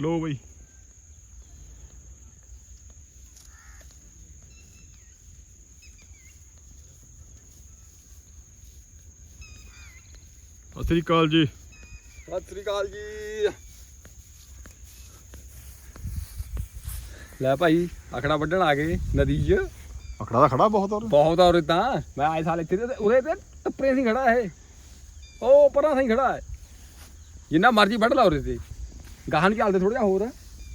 ਲੋ ਬਈ। ਸਤਿ ਸ੍ਰੀ ਅਕਾਲ ਜੀ। ਸਤਿ ਸ੍ਰੀ ਅਕਾਲ ਜੀ। ਲੈ ਭਾਈ ਅਖੜਾ ਵੱਢਣ ਆ ਗਏ ਨਦੀ 'ਚ। ਅਖੜਾ ਦਾ ਖੜਾ ਬਹੁਤ ਔਰ। ਬਹੁਤ ਉਰੇ ਤਾਂ। ਮੈਂ ਆਏ ਸਾਲ ਇੱਥੇ ਤੇ ਉਰੇ ਤੇ ਟੱਪਰੇ ਸੀ ਖੜਾ ਇਹ। ਉਹ ਪਰਾਂ ਸੀ ਖੜਾ ਹੈ ਜਿੰਨਾ ਮਰਜ਼ੀ ਵੱਢ ਲਾ ਉਰੇ ਤੇ। ਗਾਹਾਂ ਨੂੰ ਚੱਲਦੇ ਥੋੜਾ ਜਿਹਾ ਹੋਰ।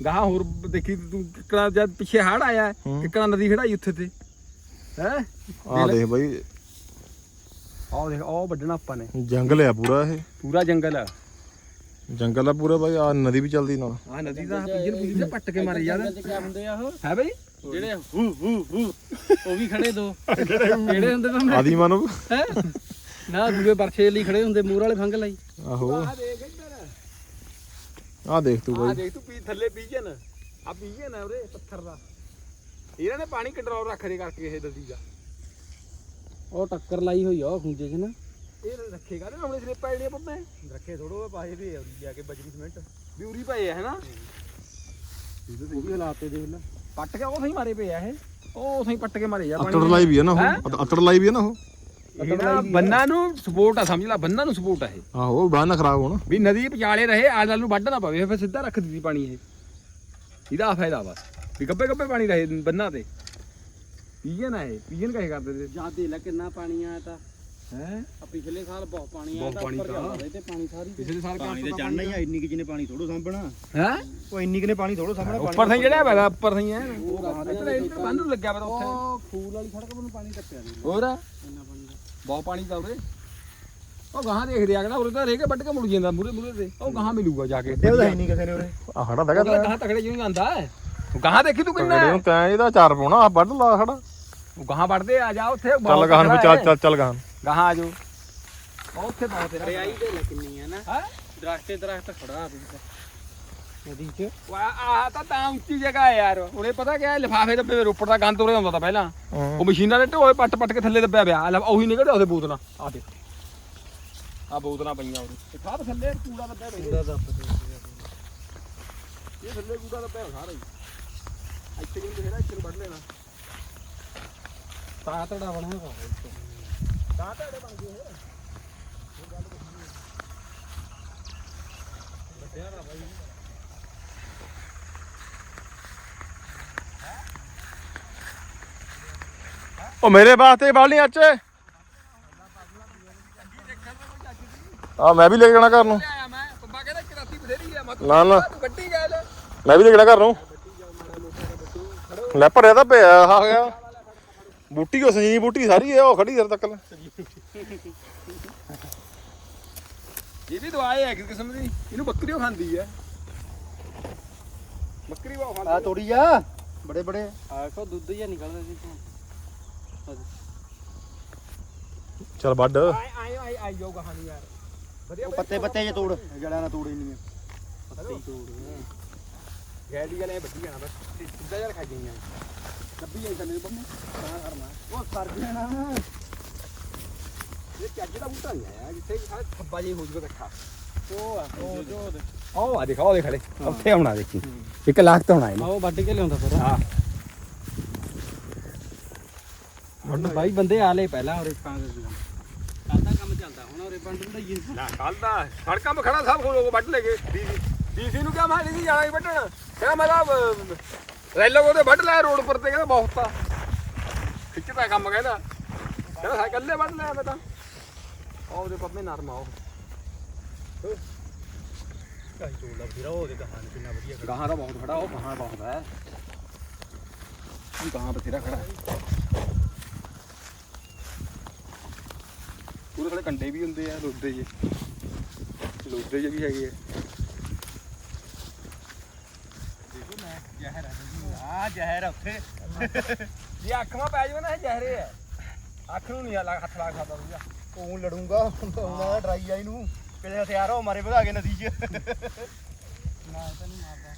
ਗਾਹਾਂ ਹੋਰ ਦੇਖੀ ਤੂੰ ਕਿਕਣਾ ਜਦ ਪਿੱਛੇ ਹੜ ਆਇਆ। ਕਿਕਣਾ ਨਦੀ ਖੜਾਈ ਉੱਥੇ ਤੇ। ਹੈ? ਆ ਦੇਖ ਬਈ। ਆਹ ਦੇਖ ਉਹ ਵੱਢਣਾ ਆਪਾਂ ਨੇ। ਜੰਗਲ ਆ ਪੂਰਾ ਇਹ। ਪੂਰਾ ਜੰਗਲ ਆ। ਜੰਗਲ ਆ ਪੂਰਾ ਬਾਈ ਆ ਨਦੀ ਵੀ ਚੱਲਦੀ ਨਾਲ। ਆਹ ਨਦੀ ਦਾ ਪਿੰਜਰ ਪੁੰਜਰ ਤੇ ਪੱਟ ਕੇ ਮਾਰੇ ਯਾਰ ਕਿਆ ਹੁੰਦੇ ਆ ਉਹ? ਹੈ ਬਈ? ਜਿਹੜੇ ਹੂ ਹੂ ਹੂ ਉਹ ਵੀ ਖੜੇ ਦੋ। ਕਿਹੜੇ ਹੁੰਦੇ ਬੰਦੇ ਆਦੀ ਮਾਨੋ ਹੈ? ਨਾ ਦੂਏ ਪਰਛੇ ਲਈ ਖੜੇ ਹੁੰਦੇ ਮੂਰ ਵਾਲੇ ਫੰਗ ਲਈ। ਆਹੋ ਆਹ। ਆ ਦੇਖ ਤੂੰ ਆ ਬਾਈ ਦੇਖ ਤੂੰ ਪੀ ਥੱਲੇ ਪੀਜਨ ਆ ਪੀਜਨ ਆ ਉਰੇ ਪੱਥਰ ਦਾ। ਇਹਨਾਂ ਨੇ ਪਾਣੀ ਕੰਟਰੋਲ ਰੱਖ ਰੇ ਕਰਕੇ ਇਹ ਨਦੀ ਦਾ। ਉਹ ਟੱਕਰ ਲਾਈ ਹੋਈ ਆ ਉਹ ਖੁੰਝੇ 'ਚ ਨਾ। ਇਹ ਰੱਖੇਗਾ ਨਾ ਆਪਣੇ ਸਲਿੱਪਾਂ ਜਿਹੜੀਆਂ ਪੱਪੇ ਰੱਖੇ ਥੋੜੋ ਪਾਏ ਵੀ ਜਾ ਕੇ ਬਜਰੀ ਸਿਮੈਂਟ ਵੀ ਉਰੀ ਪਏ ਆ ਹੈਨਾ ਉਹ ਵੀ ਹਾਲਾਤ ਤੇ ਦੇਖ ਲੈ। ਪੱਟ ਕੇ ਉਹ ਸਹੀ ਮਾਰੇ ਪਏ ਆ ਇਹ। ਉਹ ਸਹੀ ਪੱਟ ਕੇ ਮਾਰੇ ਆ ਅਤੜ ਲਾਈ ਵੀ ਆ ਨਾ ਉਹ। ਹੈਂ? ਅਤੜ ਲਾਈ ਵੀ ਆ ਨਾ ਉਹ। ਇਹ ਨਾ ਬੰਨਾ ਨੂੰ ਸਪੋਰਟ ਆ ਸਮਝ ਲੈ ਬੰਨਾ ਨੂੰ ਸਪੋਰਟ ਆ ਇਹ। ਆਹੋ ਬਾਹਰ ਨਾ ਖਰਾਬ ਹੋਣ। ਵੀ ਨਦੀ ਵਿਚਾਲੇ ਰਹੇ ਆਲ ਨੂੰ ਵੱਢ ਨਾ ਪਵੇ ਫਿਰ ਸਿੱਧਾ ਰੱਖ ਦਿੱਤੀ ਪਾਣੀ ਇਹ। ਇਹਦਾ ਫਾਇਦਾ ਬਸ ਵੀ ਗੱਬੇ ਗੱਬੇ ਪਾਣੀ ਰਹੇ ਬੰਨਾ ਤੇ। ਪੀਜਨ ਆ ਇਹ ਪੀਜਨ ਕਹੇ ਕਰਦੇ ਤੇ। ਜਾਂ ਦੇ ਲੈ ਕਿੰਨਾ ਪਾਣੀ ਆਇਆ ਤਾਂ। ਹੈ? ਆ ਪਿਛਲੇ ਸਾਲ ਬਹੁਤ ਪਾਣੀ ਆਇਆ ਬਹੁਤ ਤਾਂ ਪਾਣੀ ਤਾਂ। ਤੇ ਪਾਣੀ ਸਾਰੀ ਪਿਛਲੇ ਸਾਲ ਪਾਣੀ ਤੇ ਚੜਨਾ ਹੀ ਆ ਇੰਨੀ ਕਿ ਜਿਹਨੇ ਪਾਣੀ ਥੋੜੋ ਸਾਂਭਣਾ। ਹੈ? ਉਹ ਇੰਨੀ ਕਿ ਨੇ ਪਾਣੀ ਥੋੜੋ ਸਾਂਭਣਾ ਉੱਪਰ ਥਾਂ ਜਿਹੜਾ ਹੈਗਾ ਉੱਪਰ ਥਾਂ ਹੈ ਉਹ ਬੰਨ ਨੂੰ ਲੱਗਿਆ ਪਤਾ ਉੱਥੇ। ਉਹ ਫੂਲ ਵਾਲੀ ਸੜਕ ਨੂੰ ਪਾਣੀ ਟੱਪਿਆ ਹੋਰ? ਇੰਨਾ ਬਹੁਤ ਪਾਣੀ ਦਾ ਉਰੇ। ਉਹ ਗਾਹਾਂ ਦੇਖਦੇ ਆ ਕਿਹੜਾ ਉਰੇ ਤਾਂ ਰਹਿ ਕੇ ਵੱਢ ਕੇ ਮੁੜ ਜਾਂਦਾ ਮੂਰੇ ਮੂਰੇ ਤੇ। ਉਹ ਗਾਹਾਂ ਮਿਲੂਗਾ ਜਾ ਕੇ। ਤੇ ਉਹਦਾ ਇੰਨੀ ਕਿਸੇ ਨੇ ਉਰੇ। ਆ ਖੜਾ ਦਗਾ ਤਾਂ ਗਾਹਾਂ ਤਕੜੇ ਜਿਹੀ ਆਂਦਾ ਹੈ। ਉਹ ਗਾਹਾਂ ਦੇਖੀ ਤੂੰ ਕਿੰਨਾ ਤਗੜੇ ਹੈ? ਨੂੰ ਤੈਂ ਇਹਦਾ ਚਾਰ ਪਾਉਣਾ ਆ ਵੱਢ ਲਾ ਖੜਾ। ਉਹ ਗਾਹਾਂ ਵੱਢਦੇ ਆ ਜਾ ਉੱਥੇ। ਚੱਲ ਗਾਹਾਂ ਨੂੰ ਤਕੜਾ ਚੱਲ ਹੈ। ਚੱਲ ਚੱਲ ਗਾਹਾਂ ਗਾਹਾਂ ਆ ਜਾਓ। ਉਹ ਉੱਥੇ ਬਹੁਤ ਤੇਰਾ ਰਿਆਈ ਦੇ ਲੈ ਕਿੰਨੀ ਆ ਨਾ। ਹੈ? ਦਰਖਤੇ ਦਰਖਤ ਖੜਾ ਆ ਨਦੀ 'ਚ। ਆ ਤਾਂ ਤਾਂ ਉੱਚੀ ਜਗ੍ਹਾ ਹੈ ਯਾਰ। ਉਹਨੇ ਪਤਾ ਕਿਆ ਲਿਫਾਫੇ ਦੱਬੇ ਰੋਪੜ ਦਾ ਗੰਦ ਉਰੇ ਹੁੰਦਾ ਤਾਂ ਪਹਿਲਾਂ। ਉਹ ਮਸ਼ੀਨਾਂ ਦੇ ਢੋਏ ਪੱਟ ਪੱਟ ਕੇ ਥੱਲੇ ਦੱਬਿਆ ਪਿਆ। ਆ ਲੈ ਉਹੀ ਨਿਕਲਦੇ ਉਹਦੇ ਬੋਤਲਾਂ ਆ ਦੇ ਆ ਬੋਤਲਾਂ ਪਈਆਂ ਉਹਦੇ। ਤੇ ਖਾਦ ਥੱਲੇ ਕੂੜਾ ਦੱਬਿਆ ਪਿਆ। ਕੂੜਾ ਦੇ ਇਹ ਥੱਲੇ ਕੂੜਾ ਦੱਬਿਆ ਹੋਇਆ ਸਾਰਾ ਹੀ। ਇੱਥੇ ਕਿੰਨੇ ਜਿਹੜਾ ਇੱਥੇ ਵੱਢ ਲੈਣਾ। ਤਾਂ ਤੜਾ ਬਣਿਆ। ਤਾਂ ਢੇੜੇ ਬਣ ਗਏ ਇਹ। ਉਹ ਮੇਰੇ ਵਾਸਤੇ ਬਾਲਣੀ ਅੱਜ। ਆ ਮੈਂ ਵੀ ਲੈ ਕੇ ਜਾਣਾ ਘਰ ਨੂੰ। ਆਇਆ ਮੈਂ ਪੰਬਾ ਕਹਿੰਦਾ ਇੱਕ ਰਾਤੀ ਬਥੇਰੀ ਆ ਮੈਂ ਨਾ ਨਾ। ਮੈਂ ਵੀ ਲੈ ਕੇ ਜਾਣਾ ਘਰ ਨੂੰ। ਲੈ ਭਰਿਆ ਤਾਂ ਪਿਆ ਆ ਗਿਆ। ਬੂਟੀ ਕੋ ਸੰਜੀਵ ਬੂਟੀ ਸਾਰੀ ਹੈ ਉਹ ਖੜੀ ਦਰ ਤੱਕ। ਲੈ ਇਹ ਵੀ ਦਵਾਈ ਹੈ ਇੱਕ ਕਿਸਮ ਦੀ। ਇਹਨੂੰ ਬੱਕਰੀਓ ਖਾਂਦੀ ਹੈ ਬੱਕਰੀ ਆ। ਖਾਂਦੀ ਤੋੜੀ ਆ। ਬੜੇ ਬੜੇ। ਆ ਕੋ ਦੁੱਧ ਜਿਹਾ ਨਿਕਲਦਾ ਸੀ ਤੋਂ ਚੱਲ ਵੱਢ। ਆਏ ਆਏ ਆਏ ਆਈ ਜਾਊਗਾ ਹਾਨੀ ਯਾਰ। ਵਧੀਆ ਪੱਤੇ ਪੱਤੇ ਜੇ ਤੋੜ। ਜੜਾਂ ਨਾਲ ਤੋੜ ਇੰਨੀਆਂ। ਪੱਤੇ ਤੋੜ। ਗੈਰ ਦੀ ਗੱਲ ਇਹ ਵੱਡੀ ਜਾਣਾ ਬਸ। ਸਿੱਧਾ ਜਿਹਾ ਖਾਈ ਗਈਆਂ ਲੱਭੀ ਜਾਈ ਤੈਨੂੰ ਬੰਮੇ ਤਾਂ ਕਰਨਾ ਉਹ ਸਰ ਜਾਣਾ ਇਹ ਚੱਜ ਦਾ ਬੂਟਾ ਨਹੀਂ ਆਇਆ। ਜਿੱਥੇ ਸਾਰੇ ਥੱਬਾ ਜਿਹਾ ਹੋ ਜੂਗਾ ਇਕੱਠਾ। ਉਹ ਆ। ਉਹ ਜੋ। ਉਹ ਆ ਦੇਖੋ ਉਹ ਦੇਖ ਲੈ ਉੱਥੇ ਆਉਣਾ ਦੇਖੀ। ਇੱਕ ਲੱਖ ਤਾਂ ਹੋਣਾ ਆ ਉਹ ਵੱਢ ਕੇ ਲਿਆਉਂਦਾ ਫਿਰ ਹਾਂ ਵੱਢ ਬਾਈ ਬੰਦੇ ਆ ਲੈ ਪਹਿਲਾਂ ਔਰ ਕਾਂਗਰਸ ਦਾ ਕਾਹਦਾ ਕੰਮ ਚੱਲਦਾ ਹੁਣ ਔਰੇ ਬੰਦ ਵਧਾਈਏ ਨਾ ਕੱਲ ਦਾ ਸੜਕਾਂ 'ਤੇ ਖੜਾ ਸਭ ਲੋਕ ਵੱਢ ਲੇਗੇ ਡੀਸੀ ਡੀਸੀ ਨੂੰ ਕਿਹਾ ਮੈਂ ਨਹੀਂ ਜਾਣਾ ਹੀ ਵੱਢਣ। ਕਹਿੰਦਾ ਮੈਂ ਤਾਂ ਰੈਲੋ ਉਹਦੇ ਵੱਢ ਲਿਆ ਰੋਡ ਪਰ ਤੇ ਕਹਿੰਦਾ ਬਹੁਤ ਆ। ਖਿੱਚਦਾ ਕੰਮ ਕਹਿੰਦਾ। ਕਹਿੰਦਾ ਸਾ ਇਕੱਲੇ ਵੱਢ ਲਿਆ ਮੈਂ ਤਾਂ। ਉਹ ਉਹਦੇ ਪੰਮੇ ਨਰਮ ਆ ਉਹ। ਕਾਈ ਤੋੜ ਲਾ ਫਿਰ ਉਹਦੇ ਕਹਾਣੀ ਕਿੰਨਾ ਵਧੀਆ ਗਾਹਾਂ ਦਾ ਬਹੁਤ ਖੜਾ ਉਹ ਗਾਹਾਂ ਬਹੁਤ ਹੈ। ਉਹ ਗਾਹਾਂ ਬਥੇਰਾ ਖੜਾ ਪੂਰੇ ਥੋੜੇ ਕੰਡੇ ਵੀ ਹੁੰਦੇ ਆ ਲੋਦੇ ਜੇ ਲੋਦੇ ਜੇ ਵੀ ਹੈਗੇ ਆ। ਦੇਖੋ ਮੈਂ ਜ਼ਹਿਰ ਆ ਜ਼ਹਿਰ ਆ ਉੱਥੇ। ਜੇ ਅੱਖ ਮਾ ਪੈ ਜਾਵੇ ਨਾ ਇਹ ਜ਼ਹਿਰੇ ਹੈ ਅੱਖ ਨੂੰ ਨਹੀਂ ਲਾ ਹੱਥ ਲਾ ਸਕਦਾ ਦੂਜਾ ਉਹ ਲੜੂੰਗਾ? ਉਹਨਾਂ ਦਾ ਡਰਾਈ ਆਈ ਨੂੰ। ਕਿਤੇ ਹਥਿਆਰ ਹੋ ਮਾਰੇ ਵਧਾ ਕੇ ਨਦੀ 'ਚ। ਨਾ ਤਾਂ ਨਹੀਂ ਮਾਰਦਾ।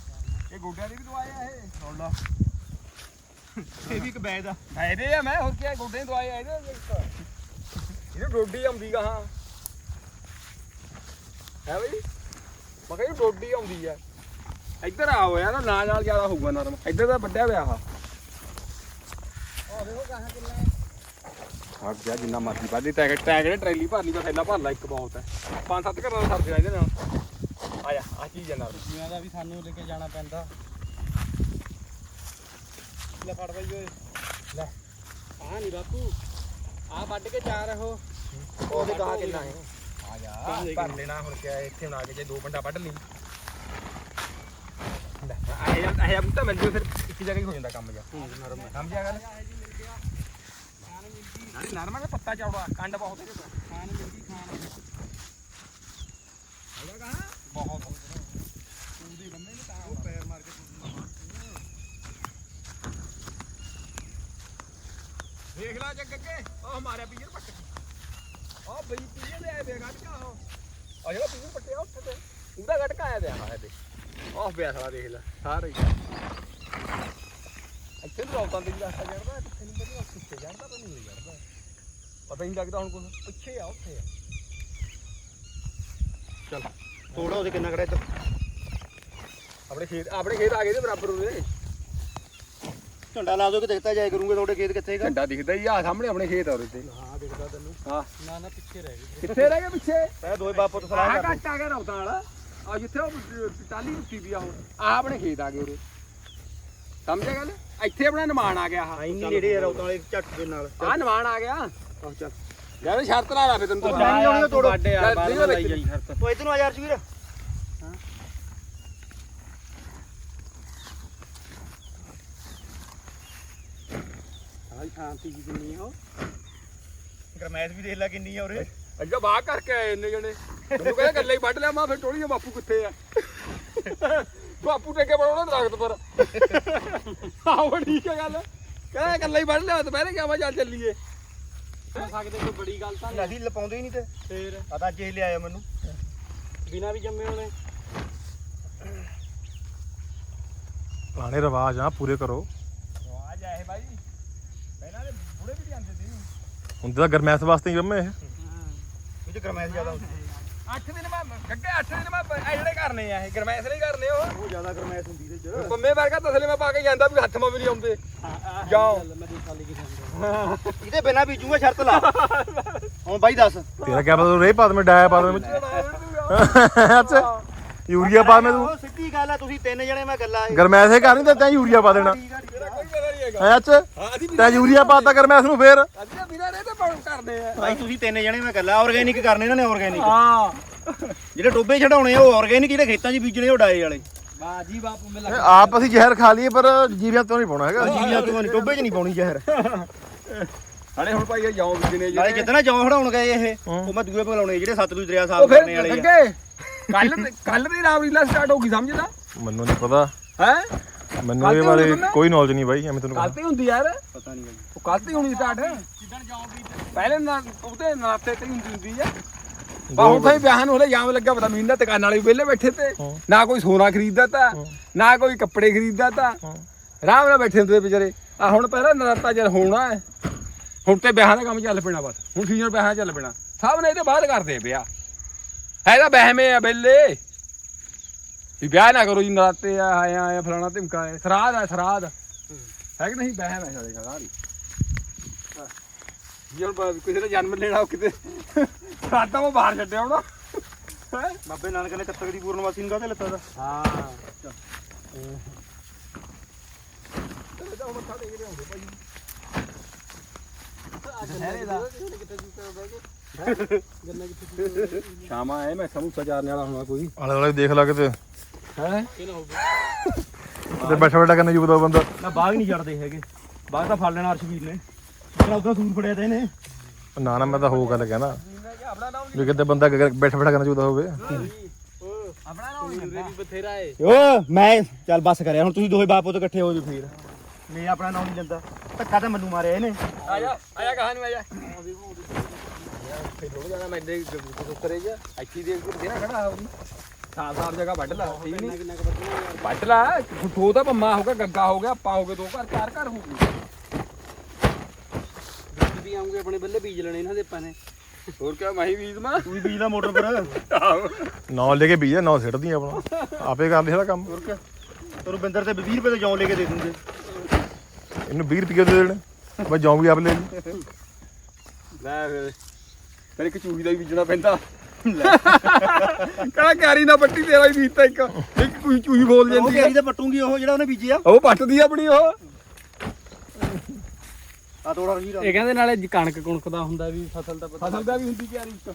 ਇਹ ਗੋਡਿਆਂ ਦੀ ਵੀ ਦਵਾਈ ਆ ਇਹ। ਸੁਣ ਲਾ। ਇਹ ਵੀ ਇੱਕ ਬੈਦ ਆ। ਫਾਇਦੇ ਆ ਮੈਂ ਹੋਰ ਕੀ ਗੋਡੇ ਦੀ ਦਵਾਈ ਆ ਇਹਦੇ ਇਹਨੂੰ ਡੋਡੀ ਆਉਂਦੀ ਗਾਹਾਂ ਹੈ। ਬਈ? ਮੈਂ ਕਿਹਾ ਡੋਡੀ ਆਉਂਦੀ ਆ। ਇੱਧਰ ਆਓ ਯਾਰ ਨਾਲ ਨਾਲ ਜ਼ਿਆਦਾ ਹੋਊਗਾ ਨਰਮ। ਇੱਧਰ ਤਾਂ ਵੱਡਿਆ ਹੋਇਆ ਆ। ਹਟ ਜਾ ਜਿੰਨਾ ਮਰਜ਼ੀ ਵੱਧੀ ਟੈਗ ਟੈਗ ਨੇ ਟਰੈਲੀ ਭਰਨੀ ਤਾਂ ਥੈਲਾ ਭਰ ਲੈ ਇੱਕ ਬਹੁਤ ਹੈ। ਪੰਜ ਸੱਤ ਘਰਾਂ ਦਾ ਸਰਦੇ ਇਹਦੇ ਨਾਲ। ਆ ਜਾ ਆ ਚੀਜ਼ ਜਨਾ ਜੀਆਂ ਦਾ ਵੀ ਸਾਨੂੰ ਲੈ ਕੇ ਜਾਣਾ ਪੈਂਦਾ। ਲੈ ਫੜ ਬਈ ਓਏ। ਲੈ। ਆ ਨਹੀਂ ਬਾਪੂ। ਆ ਵੱਢ ਕੇ ਚਾਰ ਰਹੋ ਉਹਦੇ ਗਾਹ ਕਿੰਨਾ ਹੈ। ਆ ਜਾ। ਭਰ ਲੈਣਾ ਹੁਣ ਕਿਆ ਇੱਥੇ ਹੁਣ ਆ ਕੇ ਜੇ ਦੋ ਬੰਦਾ ਵੱਢ ਲਈ। ਆਏ ਆਏ ਬੁੱਤਾ ਮਿਲ ਜੂ ਫਿਰ ਇੱਕ ਜਗ੍ਹਾ ਹੀ ਹੋ ਜਾਂਦਾ ਕੰਮ ਜਾ ਸਮਝਿਆ ਗੱਲ? ਨਾਲੇ ਨਰਮ ਹੈ ਪੱਤਾ ਚੌੜਾ ਕੰਡ ਬਹੁਤ ਹੈ। ਖਾਣ ਮਿਲਦੀ ਖਾਣ ਹੈਗਾ ਕਹਾਂ ਬਹੁਤ ਦੇਖ ਲੈ ਜੱਗ ਅੱਗੇ ਉਹ ਮਾਰਿਆ ਪੀਰ ਪੱਟ ਉਹ ਬਈ ਪੀਰ ਦੇ ਆਏ ਵੇ ਗਟਕਾ ਉਹ ਜਿਹੜਾ ਪੀਰ ਪੱਟਿਆ ਉੱਥੇ ਤੇ। ਉਹਦਾ ਗਟਕਾ ਆਇਆ ਤੇ ਆ ਤੇ ਉਹ ਪਿਆ ਸਾਲਾ ਦੇਖ ਲੈ, ਸਾਰੇ ਇੱਥੇ ਨੂੰ ਰੌਤਾਂ ਤੇ ਰਸਤਾ ਚੜਦਾ ਕਿੱਥੇ ਨਹੀਂ ਪਤਾ ਕਿੱਥੇ ਚੜਦਾ ਤਾਂ ਨਹੀਂ ਚੜਦਾ ਪਤਾ ਹੀ ਨਹੀਂ ਲੱਗਦਾ ਹੁਣ ਕੁਝ ਪਿੱਛੇ ਆ, ਉੱਥੇ ਆ। ਚਲ ਥੋੜਾ ਉਹਦੇ ਕਿੰਨਾ ਕਰਿਆ ਇੱਧਰ। ਆਪਣੇ ਖੇਤ ਆਪਣੇ ਖੇਤ ਆ ਗਏ ਤੇ ਬਰਾਬਰ ਉਹਦੇ। ਝੰਡਾ ਲਾ ਦੋ ਕਿ ਦੇਖਤਾ ਜਾਇਆ ਕਰੂੰਗੇ ਤੁਹਾਡੇ ਖੇਤ ਕਿੱਥੇ ਹੈਗਾ? ਝੰਡਾ ਦਿਖਦਾ ਹੀ ਆ ਸਾਹਮਣੇ ਆਪਣੇ ਖੇਤ ਆ ਉਹਦੇ ਤੇ ਹਾਂ ਦਿਖਦਾ ਤੈਨੂੰ। ਹਾਂ। ਨਾ ਨਾ ਪਿੱਛੇ ਰਹਿ ਗਏ ਕਿੱਥੇ ਰਹਿ ਗਏ ਪਿੱਛੇ? ਮੈਂ ਦੋਏ ਬਾਪੂ ਤੋਂ ਸਲਾਹ ਆਹ ਕਰ ਘੱਟ ਆ ਗਿਆ ਰੌਤਾਂ ਵਾਲਾ। ਆ ਜਿੱਥੇ ਉਹ ਟਾਲੀ ਉੱਤੀ ਵੀ ਆ ਉਹ ਆ ਆਪਣੇ ਖੇਤ ਆ ਗਏ ਉਰੇ। ਸਮਝਿਆ ਗੱਲ? ਇੱਥੇ ਆਪਣਾ ਨਿਮਾਣ ਆ ਗਿਆ ਆ ਨੇੜੇ ਵਾਲੇ ਝੱਟ ਦੇ ਨਾਲ। ਆ ਨਿਮਾਣ ਆ ਗਿਆ। ਆਹ ਚੱਲ। ਯਾਰ ਸ਼ਰਤ ਲਾ ਲਾ ਫੇ ਤੈਨੂੰ। ਤਾਂ ਜਾਣੀ ਹੋਣੀ ਉਹ ਤੋੜੋ। ਵੱਡੇ ਆ ਯਾਰ ਬਾਹਰ ਲਾਈ ਜਾਈ ਯਾਰ ਹਾਂ ਸ਼ਾਂਤੀ ਜੀ ਕਿੰਨੀ ਆ ਉਹ? ਗਰਮੈਸ਼ ਵੀ ਦੇਖ ਲੈ ਕਿੰਨੀ ਆ ਉਰੇ। ਅੱਗੇ ਬਾਹਰ ਕਰਕੇ ਆਏ ਇੰਨੇ ਜਣੇ। ਮੈਨੂੰ ਕਹਿੰਦੇ ਗੱਲੇ ਹੀ ਵੱਢ ਲਿਆ ਮੈਂ ਫਿਰ ਟੋਲੀ ਬਾਪੂ ਕਿੱਥੇ ਆ? ਬਾਪੂ ਟੇਕੇ ਬੜੋਣਾ ਦਰਖਤ ਪਰ ਆਹੋ ਠੀਕ ਹੈ ਗੱਲ। ਕਹਿੰਦਾ ਗੱਲੇ ਹੀ ਵੱਢ ਲਿਆ ਦੁਪਹਿਰੇ ਕਿਆ ਮੈਂ ਚੱਲ ਚੱਲੀਏ। ਹੋ ਸਕਦੇ ਕੋਈ ਬੜੀ ਗੱਲ ਤਾਂ ਨਹੀਂ। ਅਸੀਂ ਲਪਾਉਂਦੇ ਹੀ ਨਹੀਂ ਤੇ। ਫੇਰ? ਪਤਾ ਜੇ ਲਿਆਇਆ ਮੈਨੂੰ। ਬਿਨਾ ਵੀ ਜੰਮੇ ਹੋਣੇ। ਪੁਰਾਣੇ ਰਿਵਾਜ ਆ ਪੂਰੇ ਕਰੋ ਆ ਜਾਏ ਭਾਈ ਪਹਿਲਾਂ ਦੇ ਬੁੜੇ ਵੀ ਜਾਂਦੇ ਸੀ ਹੁੰਦੇ ਤਾਂ ਗਰਮੈਸ ਵਾਸਤੇ ਹੀ ਜੰਮੇ ਇਹ। ਉਹ ਚ ਗਰਮੈਸ਼ ਜ਼ਿਆਦਾ ਹੁੰਦੀ 8 ਦਿਨ ਬਾਅਦ ਗੱਗੇ 8 ਦਿਨ ਬਾਅਦ ਇਹ ਜਿਹੜੇ ਕਰਨੇ ਆ ਇਹ ਗਰਮੈਸ ਨਹੀਂ ਕਰਨੇ ਉਹ। ਉਹ ਜ਼ਿਆਦਾ ਗਰਮੈਸ਼ ਹੁੰਦੀ ਤੇ ਚ। ਪੰਮੇ ਵਰਗਾ ਤਸਲੇ ਮੈਂ ਪਾ ਕੇ ਜਾਂਦਾ ਵੀ ਹੱਥ ਮਾ ਵੀ ਨਹੀਂ ਆਉਂਦੇ। ਜਾਓ। ਮੈਂ ਦੇਖ ਆਉਂਦੇ ਇਹਦੇ ਬਿਨਾ ਬੀਜੂਗਾ ਸ਼ਰਤ ਲਾ। ਹੁਣ ਬਾਈ ਦੱਸ। ਤੇਰਾ ਕਿਆ ਪਤਾ ਰੇ ਪਾ ਦੇ ਡਾਇਆ ਪਾ ਦੇ ਵਿੱਚ। ਅੱਛਾ ਯੂਰੀਆ ਪਾ ਮੈਂ ਤੂੰ। ਉਹ ਸਿੱਧੀ ਗੱਲ ਆ? ਤੁਸੀਂ ਤਿੰਨ ਜਣੇ ਮੈਂ ਗੱਲਾਂ ਗਰਮੈਸ ਇਹ ਕਰਨੀ ਤਾਂ ਤੈਂ ਯੂਰੀਆ ਪਾ ਦੇਣਾ। ਆ ਕੋਈ ਪਤਾ ਨਹੀਂ ਹੈਗਾ ਹੈ ਅੱਛਾ ਹਾਂ ਅਸੀਂ ਤੈਂ ਯੂਰੀਆ ਪਾਤਾ ਗਰਮੈਸ ਨੂੰ ਫੇਰ। ਅਸੀਂ ਬਿਨਾਂ ਰਹੇ ਤੇ ਪਾਉਂ ਕਰਦੇ ਆ। ਬਾਈ ਤੁਸੀਂ ਤਿੰਨ ਜਣੇ ਮੈਂ ਗੱਲਾਂ ਆਰਗੇਨਿਕ ਕਰਨੇ ਇਹਨਾਂ ਨੇ ਆਰਗੇਨਿਕ ਹਾਂ। ਜਿਹੜੇ ਟੋਬੇ ਛਡਾਉਣੇ ਆ ਉਹ ਆਰਗੇਨਿਕ ਜਿਹੜੇ ਖੇਤਾਂ 'ਚ ਬੀਜਣੇ ਉਹ ਡਾਏ ਵਾਲੇ। ਵਾਹ ਜੀ ਬਾਪੂ ਆਪ ਅਸੀਂ ਜ਼ਹਿਰ ਖਾ ਲਈਏ ਪਰ ਜੀਵਿਆਂ ਤੋਂ ਨਹੀਂ ਪਾਉਣਾ ਹੈਗਾ। ਜੀਵੀਆਂ ਤੋਂ ਨਹੀਂ ਟੋਬੇ 'ਚ ਨਹੀਂ ਪਾਉਣੀ ਜ਼ਹਿਰ। ਹਲੇ ਹੁਣ ਭਾਈ ਇਹ ਵੀ ਦਿਨੇ ਨਾਲੇ ਜਿਹੜੇ ਜਿੱਦਣਾ ਜੌਂ ਹੜਾਉਣ ਗਏ ਇਹ। ਉਹ ਮੈਂ ਦੂਏ ਬਗਲਾਉਣੇ ਜਿਹੜੇ ਸਤਲੁਜ ਦਰਿਆ ਉਹ ਫਿਰ ਕਰਨੇ ਵਾਲੇ ਆ। ਅੱਗੇ ਕੱਲ ਕੱਲ ਦੀ ਰਾਮਲੀਲਾ ਸਟਾਰਟ ਹੋ ਗਈ ਸਮਝਦਾ ਮੈਨੂੰ ਨਹੀਂ ਪਤਾ। ਹੈ? ਮੈਨੂੰ ਇਹ ਬਾਰੇ ਕੋਈ ਨੌਲੇਜ ਨਹੀਂ ਬਾਈ ਐਵੇਂ ਤੈਨੂੰ ਕੱਲ ਤੇ ਹੁੰਦੀ ਯਾਰ। ਪਤਾ ਨਹੀਂ ਬਾਈ। ਉਹ ਕੱਲ ਤੇ ਹੋਣੀ ਸਟਾਰਟ ਜਿੱਦਣ ਜਾਓਗੀ ਪਹਿਲੇ ਨਾ ਉਹਦੇ ਨਾਤੇ ਤੇ ਹੁੰਦੀ ਹੁੰਦੀ ਆ। ਬਾਹੂ ਭਾਈ ਵਿਆਹ ਨੂੰ ਹਲੇ ਜਾਮ ਲੱਗਾ ਪਤਾ ਮਹੀਨਾ ਦੁਕਾਨ ਵਾਲੇ ਵੀ ਵਿਹਲੇ ਬੈਠੇ ਤੇ। ਨਾ ਕੋਈ ਸੋਨਾ ਖਰੀਦਦਾ ਤਾ ਨਾ ਕੋਈ ਕੱਪੜੇ ਖਰੀਦਦਾ ਤਾ। ਆਰਾਮ ਨਾਲ ਬੈਠੇ ਹੁੰਦੇ ਵਿਚਾਰੇ। ਆ ਹੁਣ ਪਹਿਲਾਂ ਨਰਾਤਾ ਜਦ ਹੋਣਾ ਹੈ। ਹੁਣ ਤੇ ਵਿਆਹਾਂ ਦਾ ਕੰਮ ਚੱਲ ਪੈਣਾ ਬਸ। ਹੁਣ ਸੀਜ਼ਨ ਵਿਆਹਾਂ ਦਾ ਚੱਲ ਪੈਣਾ। ਸਭ ਨੇ ਇਹਦੇ ਬਾਅਦ ਕਰਦੇ ਵਿਆਹ ਹੈ ਤਾਂ ਵਹਿਮੇ ਆ ਬੇਲੇ। ਵੀ ਵਿਆਹ ਨਾ ਕਰੋ ਜੀ ਨਰਾਤੇ ਆ ਆਇਆ ਆਇਆ ਫਲਾਣਾ ਧਮਕਾ ਹੈ ਸਰਾਧ ਆ ਸਰਾਧ। ਹੈ ਕਿ ਨਹੀਂ? ਵਹਿਮ ਹੈ ਸਾਡੇ ਜੀ ਹੁਣ ਬ- ਕਿਸੇ ਦਾ ਜਨਮ ਲੈਣਾ ਉਹ ਕਿਤੇ ਸਰਾਧਾਂ ਉਹ ਬਾਹਰ ਛੱਡਿਆ ਹੋਣਾ। ਹੈਂ? ਬਾਬੇ ਨਾਨਕ ਨੇ ਕੱਤਕ ਦੀ ਪੂਰਨਵਾਸੀ ਨੂੰ ਕਾਹਤੇ ਲੱਤਾ ਦਾ? ਹਾਂ। ਚਲੋ ਜਾਓ ਮੱਥਾ ਟੇਕ ਲਿਆਉਂਦੇ ਭਾਈ। ਸ਼ਾਮਾ ਆਏ ਮੈਂ ਸਮੂਸਾ ਚਾਰਨੇ ਵਾਲਾ ਹੋਣਾ ਕੋਈ। ਆਲੇ ਵਾਲੇ ਦੇਖ ਲਾ ਕਿਤੇ। ਹੈ? ਤੇ ਬੈਠਾ ਬੈਠਾ ਕਰਨਾ ਜੂਬਦਾ ਬੰਦਾ। ਨਾ ਬਾਗ ਨਹੀਂ ਛੱਡਦੇ ਹੈਗੇ। ਬਾਗ ਤਾਂ ਫੜ ਲੈਣਾ ਅਰਸ਼ਵੀਰ ਨੇ। ਜਿਹੜਾ ਉਦੋਂ ਸੂਰ ਫੜਿਆ ਤੇ ਇਹਨੇ। ਨਾ ਨਾ ਮੈਂ ਤਾਂ ਹੋ ਗੱਲ ਕਹਿਣਾ। ਵੀ ਕਿਤੇ ਬੰਦਾ ਬੈਠਾ ਬੈਠਾ ਕਰਨਾ ਜੂਬਦਾ ਹੋਵੇ। ਆਪਣਾ ਨਾਮ ਉਰੇ ਵੀ ਬਥੇਰਾ ਏ ਓ ਮੈਂ ਚੱਲ ਬੱਸ ਕਰਿਆ। ਹੁਣ ਤੁਸੀਂ ਦੋਵੇਂ ਬਾਪੋ ਤੋਂ ਇਕੱਠੇ ਹੋ ਜਾਓ ਫੇਰ। ਮੈਂ ਆਪਣਾ ਨਾਮ ਨਹੀਂ ਲੈਂਦਾ। ਧੱਕਾ ਤਾਂ ਮੈਨੂੰ ਮਾਰਿਆ ਇਹਨੇ। ਆ ਜਾ ਆ ਜਾ ਕਹਾਂ ਨੂੰ ਆ ਜਾ। ਫੇਰ ਥੋੜਾ ਜ਼ਿਆਦਾ ਮੈਂ ਦੇ ਉੱਤਰੇ ਜਾ ਇੱਥੇ ਦੇ ਉੱਤੇ ਦੇਣਾ ਖੜਾ ਹੋ ਸਾਫ਼ ਸਾਫ਼ ਜਗ੍ਹਾ ਵੱਢ ਲਾ ਠੀਕ ਕਿੰਨਾ ਨਹੀਂ? ਕਿੰਨਾ ਕੁ ਵੱਧਣਾ ਯਾਰ? ਵੱਢ ਲਾ ਦੋ ਤਾਂ ਪੰਮਾ ਹੋ ਗਿਆ ਗੱਗਾ ਹੋ ਗਿਆ ਆਪਾਂ ਹੋ ਗਏ ਦੋ ਘਰ ਚਾਰ ਘਰ ਹੋ ਗਏ। ਦੁੱਧ ਵੀ ਆਉਂਗੇ ਆਪਣੇ ਬੱਲੇ ਬੀਜ ਲੈਣੇ ਇਹਨਾਂ ਦੇ ਆਪਾਂ ਨੇ। ਹੋਰ ਕਿਆ ਮਾਹੀ ਵੀਰ ਮਾ ਤੂੰ ਵੀ ਬੀਜ ਦਾ ਮੋਟਰ ਪਰ ਆਹੋ। ਨੌ ਲੈ ਕੇ ਬੀਜਾ ਨੌ ਸਿੱਟਦੀ ਆਪਣਾ। ਆਪੇ ਕਰ ਲਿਆ ਕੰਮ। ਹੋਰ ਕਿਆ? ਬਿੰਦਰ ਤੇ 20 ਰੁਪਏ ਦੇ ਜੌਂ ਲੈ ਕੇ ਦੇ ਦੂੰਗੇ ਇਹਨੂੰ 20 ਰੁਪਏ ਦੇ ਦੇਣੇ। ਬਈ ਜੌਂ ਵੀ ਆਪ ਲੈ ਲਈ ਲੈ ਫਿਰ। ਫਿਰ ਇੱਕ ਚੂਹੀ ਦਾ ਵੀ ਬੀਜਣਾ ਪੈਂਦਾ। ਕਹਿੰਦਾ ਕੈਰੀ ਨਾ ਪੱਟੀ ਤੇਰਾ ਹੀ ਬੀਜਤਾ ਇੱਕ। ਇੱਕ ਕੋਈ ਚੂਹੀ ਬੋਲ ਉਹ ਜਾਂਦੀ ਹੈ ਕੈਰੀ ਤਾਂ ਪੱਟੂਗੀ ਉਹ ਜਿਹੜਾ ਉਹਨੇ ਬੀਜਿਆ। ਉਹ ਪੱਟਦੀ ਆ ਆਪਣੀ ਉਹ। ਆ ਤੋੜਾ ਰਜੀ ਇਹ ਕਹਿੰਦੇ ਨਾਲੇ ਜ- ਕਣਕ ਕੁਣਕ ਦਾ ਹੁੰਦਾ ਵੀ ਫਸਲ ਦਾ ਪਤਾ ਫਸਲ ਦਾ ਵੀ ਹੁੰਦੀ ਕੈਰੀ ਇੱਕ।